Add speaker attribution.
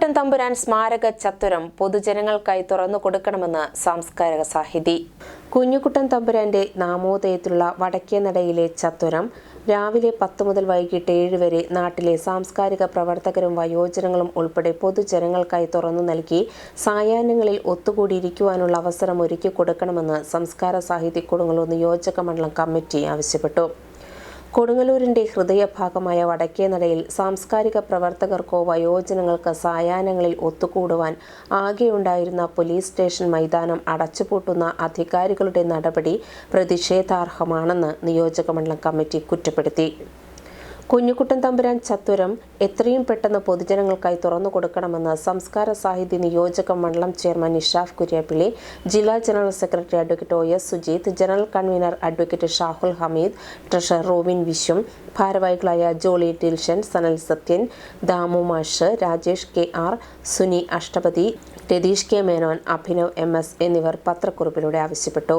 Speaker 1: കുഞ്ഞുകുട്ടൻ തമ്പുരാൻ സ്മാരക ചത്തുരം പൊതുജനങ്ങൾക്കായി തുറന്നു കൊടുക്കണമെന്ന് സാംസ്കാരിക സാഹിതി. കുഞ്ഞുകുട്ടൻ തമ്പുരാന്റെ നാമോദയത്തിലുള്ള വടക്കേനടയിലെ ചത്തുരം രാവിലെ പത്ത് മുതൽ വൈകിട്ട് ഏഴ് വരെ നാട്ടിലെ സാംസ്കാരിക പ്രവർത്തകരും വയോജനങ്ങളും ഉൾപ്പെടെ പൊതുജനങ്ങൾക്കായി തുറന്നു നൽകി സായാഹ്നങ്ങളിൽ ഒത്തുകൂടിയിരിക്കുവാനുള്ള അവസരം ഒരുക്കി കൊടുക്കണമെന്ന് സംസ്കാര സാഹിത്യ കൊടുങ്ങല്ലൂർ നിയോജക മണ്ഡലം കമ്മിറ്റി ആവശ്യപ്പെട്ടു. കൊടുങ്ങല്ലൂരിന്റെ ഹൃദയഭാഗമായ വടക്കേനടയിൽ സാംസ്കാരിക പ്രവർത്തകർക്കോ വയോജനങ്ങൾക്ക് സായാഹ്നങ്ങളിൽ ഒത്തുകൂടുവാൻ ആകെയുണ്ടായിരുന്ന പോലീസ് സ്റ്റേഷൻ മൈതാനം അടച്ചുപൂട്ടുന്ന അധികാരികളുടെ നടപടി പ്രതിഷേധാർഹമാണെന്ന് നിയോജകമണ്ഡലം കമ്മിറ്റി കുറ്റപ്പെടുത്തി. കുഞ്ഞുകുട്ടൻ തമ്പുരാൻ ചത്തുരം എത്രയും പെട്ടെന്ന് പൊതുജനങ്ങൾക്കായി തുറന്നു കൊടുക്കണമെന്ന് സംസ്കാര സാഹിത്യ നിയോജക മണ്ഡലം ചെയർമാൻ ഇഷാഫ് കുര്യാപ്പിള്ളി ജില്ലാ general secretary advocate O S Sujith general convener advocate Shahul Hameed treasurer Rovin Vishwam ഭാരവാഹികളായ ജോളി ഡിൽഷൻ സനൽ സത്യൻ ദാമു മാഷ് Rajesh K R Suni Ashtapathi Ratheesh K Menon Abhinav M S എന്നിവർ പത്രക്കുറിപ്പിലൂടെ ആവശ്യപ്പെട്ടു.